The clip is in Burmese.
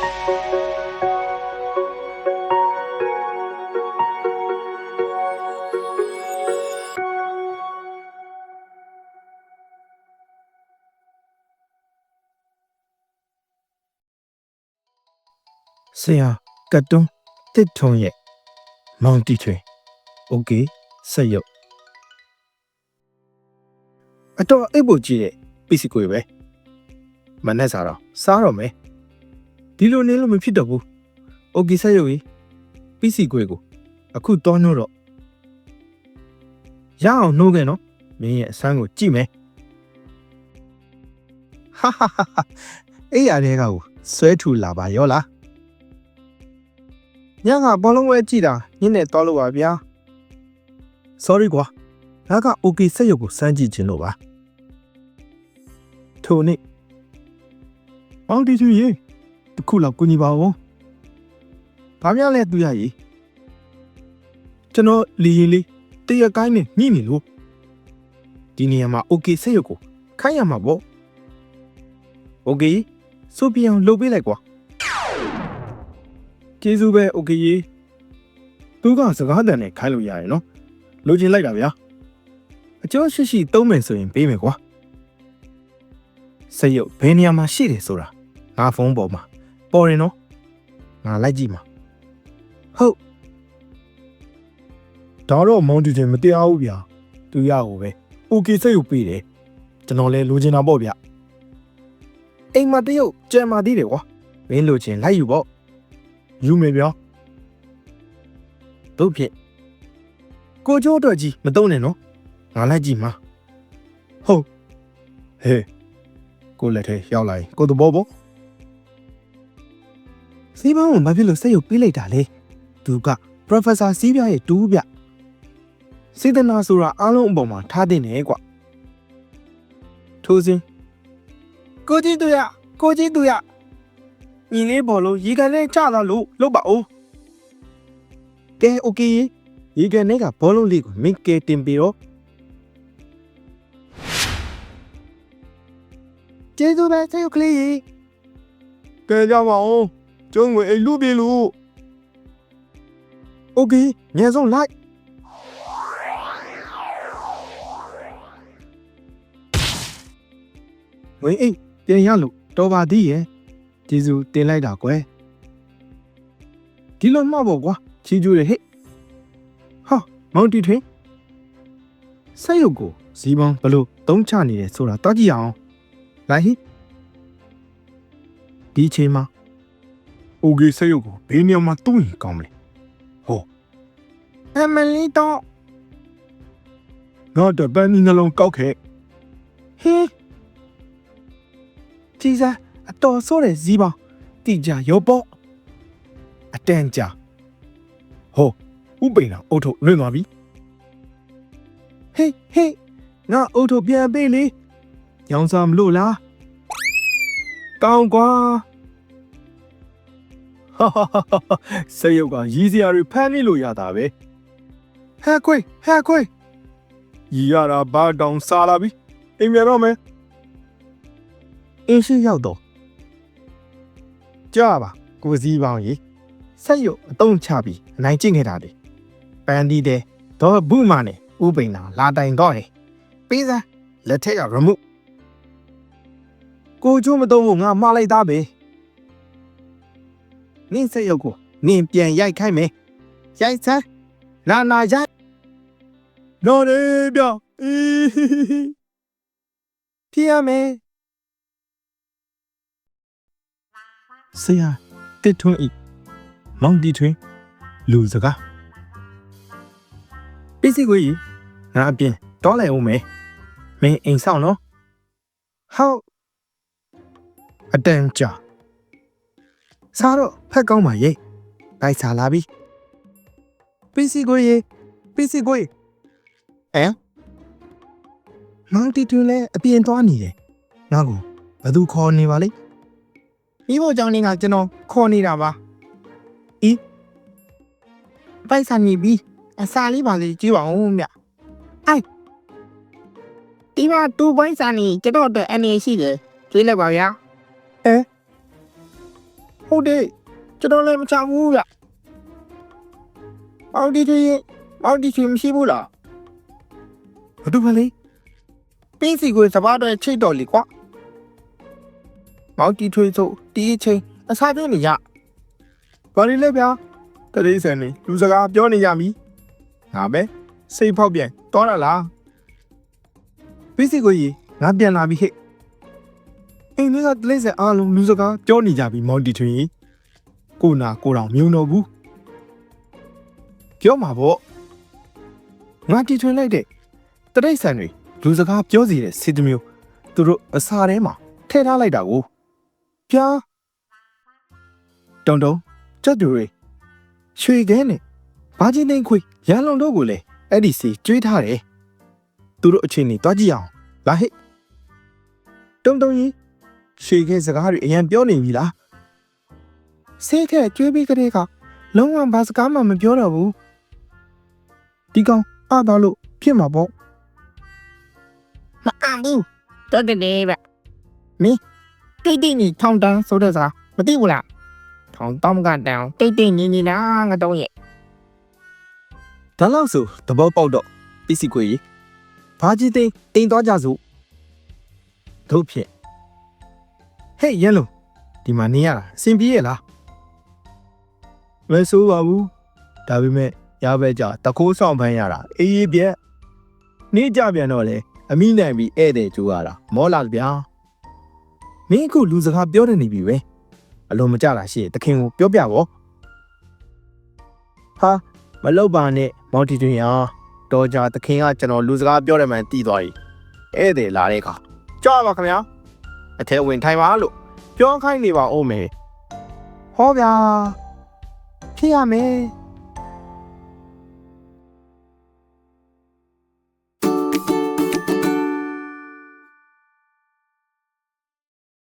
ဆရာကတ်တွန်းတစ်ထုံရဲ့မောင်တီထွင်โอเคဆက်ရုပ်အတော့အိပ်ဖို့ကြည့်တဲ့ပစ္စည်းကိုပဲမနဲ့စားတော့စားတော့မယ် ဒီလိုနေလို့မဖြစ်တော့ဘူး။ Okay ဆက်ရုပ်ကြီး။ PC ခွေကိုအခုတော့နှုတ်တော့ရအောင်နှိုးခဲ့နော်။မင်းရဲ့အဆန်းကိုကြည့်မယ်။ဟာဟာဟာအဲ့ရတဲ့ကကိုဆွဲထူလာပါရောလား။ညကဘောလုံးဝဲကြည့်တာညနေတော့လို့ပါဗျာ။ Sorry ကွာ။ငါက Okay ဆက်ရုပ်ကိုစမ်းကြည့်ခြင်းလို့ပါ။ထိုနေ့အောင်တီချူရင် တစ်ခုလောက်ကူညီပါဦး။ဘာများလဲသူရကြီးကျွန်တော်လီရင်လေးတရကိုင်းနဲ့ညှိနေလို့ဒီနေရာမှာ okay ဆက်ရုပ်ကိုခိုင်းရမှာပေါ့။ okay ဆိုပြီးအောင်လုပ်ပေးလိုက်ကွာ။ကျေးဇူးပဲ okay ကြီးသူကစကားတန်နဲ့ခိုင်းလို့ရတယ်နော်။လိုချင်လိုက်တာဗျာ။အကျော်ရှိရှိသုံးမယ်ဆိုရင်ပေးမယ်ကွာ။ဆက်ရုပ်ဘယ်နေရာမှာရှိတယ်ဆိုတာငါဖုန်းပေါ်မှာ ပေါ်ရင်နော်ငါလိုက်ကြည့်မှာဟုတ်ဒါတော့မောင်တီတင်မတရားဘူးဗျာသူရကိုပဲโอเคစရုပ်ပေးတယ်ကျွန်တော်လည်းလိုချင်တာပေါ့ဗျအိမ်မှာတရုတ်ကြံမာသေးတယ်ကွာမင်းလိုချင်လိုက်ယူပေါ့ ယူမယ်ဗျာတို့ဖြစ်ကိုကျိုးအတွက်ကြီးမတုံးနဲ့နော်ငါလိုက်ကြည့်မှာဟုတ်ဟေးကိုလက်ထဲရောက်လာရင်ကိုတဘောပေါ့ စီးပန်းကဘာဖြစ်လို့စိတ်ရုပ်ပေးလိုက်တာလဲသူက Professor စီးပြရဲ့တူးဗျစေတနာဆိုတာအားလုံးအပေါ်မှာထားတဲ့နေကွထိုးစင်းကိုကြီးတူရကိုကြီးတူရ ညီလေးဘောလုံးရေကန်နဲ့ကျသွားလို့လုပ်ပါဦးကဲโอเคရေကန်နဲ့ကဘောလုံးလေးကိုမင်းကဲတင်ပြီးတော့ကျေးဇူးပဲဆေးရုပ်ကလေးကြီးကဲကြပါဦး ကျုံးကိုအိမ်လူပြေလို့โอเคညံဆုံးလိုက်ဝင်းအိတ်ပြန်ရလို့တော်ပါသေးရဲ့ ကျေးဇူးတင်လိုက်တာကွယ်ဒီလိုမှပေါ့ကွာချီးကျူးတယ်ဟဲ့ဟာမောင်တီထွင်ဆက်ရုပ်ကိုဇီးပေါင်းဘလို့သုံးချနေတယ်ဆိုတာတောက်ကြည့်အောင်လိုက်ဟိဒီအချိန်မှာ အိုဂေဆက်ရုပ်ကိုဘေးမြောင်မှာတွင်းကောင်းမလဲဟောအမလီတော့ငါတပန်းနှလုံးကောက်ခဲ့ဟေးကြည်စားအတော်ဆိုးတဲ့ဇီးပေါင်းတိကြရောပေါ့အတန်ကြာဟောဥပိန်တော်အုတ်ထုတ်လွင့်သွားပြီဟေးဟေးငါအုတ်ထုတ်ပြန်ပေးလေညောင်စာမလို့လားကောင်းကွာ ဟာဟာဟာဟာဆေးရုပ်ကရီးစရာတွေဖမ်းနေလို့ရတာပဲဟဲခွေဟဲခွေရီရတာဘာတောင်စားလာပြီအိမ်ပြန်တော့မယ်အင်းရှိရောက်တော့ကြားပါကိုစည်းပေါင်းကြီးဆက်ရုပ်အတုံးချပြီးအနိုင်ကျင့်ခဲ့တာလေပန်းဒီတဲ့ဒေါ်ဘူးမနဲ့ဥပိန်နာလာတိုင်တော့ဟဲ့ပေးစမ်းလက်ထက်ကရမှုကိုချိုးမတော့ဘူးငါမှားလိုက်သားပဲ နင်းဆက်ရုပ်ကိုနင်းပြန်ရိုက်ခိုင်းမယ်ရိုက်စမ်းနာနာရိုက်နော်လေဗျအီးပြရမယ်ဆရာတစ်ထွန်းဤမောင်တီထွင်းလူစကားပစ္စည်းကိုကြီးငါအပြင်တောလိုက်အောင်မယ်မင်းအိမ်ဆောင်နော်ဟုတ်အတန်ကြာ စားတော့ဖက်ကောင်းပါရဲ့ဘိုက်စားလာပြီပစ္စည်းကိုကြီးပစ္စည်းကိုကြီးအဲမောင်တီထွင်းလည်းအပြင်သွားနေတယ်ငါ့ကိုဘယ်သူခေါ်နေပါလိမ့်မိဖို့ကြောင့်လည်းကကျွန်တော်ခေါ်နေတာပါ။အီးပိုက်ဆံနေပြီအစာလေးပါလေကြည့်ပါဦးမြ။အိုက်ဒီမှာတူပိုက်ဆံနေကျွန်တော်အတွက်အနေရှိတယ်။တွေးလိုက်ပါဗျာ။အဲ ဟုတ်တယ်ကျွန်တော်လည်းမချဘူးဗျအော်ဒီဒီအော်ဒီချင်မရှိဘူးလားဘာတူပါလဲပင်းစီကိုစပါးတော့ချိတ်တော်လीကွာမောင်တီထွေးစို့တီးချင်းအစားပြနေရဘာလဲလဲဗျာတတိဆန်နေလူစကားပြောနေကြပြီငါပဲစိတ်ဖောက်ပြန်တောတာလားပြီးစီကိုကြီးငါပြန်လာပြီဟဲ့ အိမ်ထဲကတလိမ့်ဆန်အားလုံးလူစကားပြောနေကြပြီမော်တီထွင်ကြီးကိုနာကိုတောင်မြုံတော့ဘူးပြောမှာပေါ့ငါတီထွင်လိုက်တဲ့တတိဆန်တွေလူစကားပြောစီတဲ့စစ်တမျိုးသူတို့အစာထဲမှာထည့်ထားလိုက်တာကိုပြားတုံတုံကြက်တူတွေရွှေခဲနဲ့ဘာကြီးနေခွေရန်လုံတို့ကိုလည်းအဲ့ဒီစီကျွေးထားတယ်သူတို့အချိန်နေတွားကြည့်အောင်လာဟဲ့တုံတုံကြီး ရွှေခဲစကားတွေအရင်ပြောနေပြီလားဆေးခဲကျွေးပြီးကလေးကလုံးဝဘာစကားမှမပြောတော့ဘူးဒီကောင်အားတော့လို့ဖြစ်မှာပေါ့မအမ်ဘူးတော်တယ်လေဗျမင်းတိတ်တိတ်နေထောင်းတန်းဆိုတဲ့စားမသိဘူးလားထောင်းတောင်းကတောင်းတိတ်တိတ်နေနေလားငါတော့ရဲ့ဒါလောက်ဆိုသဘောပေါက်တော့ပစ္စည်းခွေကြီးဘာကြီးသိန်းတိမ်သွားကြစို့တို့ဖြစ် ဟဲ့ရန်လုံးဒီမှာနေရတာအဆင်ပြေရဲ့လားမဆိုးပါဘူးဒါပေမဲ့ရပဲကြတကိုးဆောင်ဖမ်းရတာအေးအေးပြက်နေကြပြန်တော့လေအမိနိုင်ပြီးဧည့်သည်ကြိုးရတာမောလာဗျာမင်းအခုလူစကားပြောနေပြီပဲအလုံးမကြတာရှိရင်တခင်ကိုပြောပြပါဟာမလောက်ပါနဲ့မော်တီတွင်ရတော်ကြသခင်ကကျွန်တော်လူစကားပြောတယ်မှန်တီးသွားပြီဧည့်သည်လာတဲ့အခါကြောက်ပါခင်ဗျာ အထဲဝင်ထိုင်ပါလို့ပြောခိုင်းနေပါဦးမယ်ဟောဗျာဖြစ်ရမယ်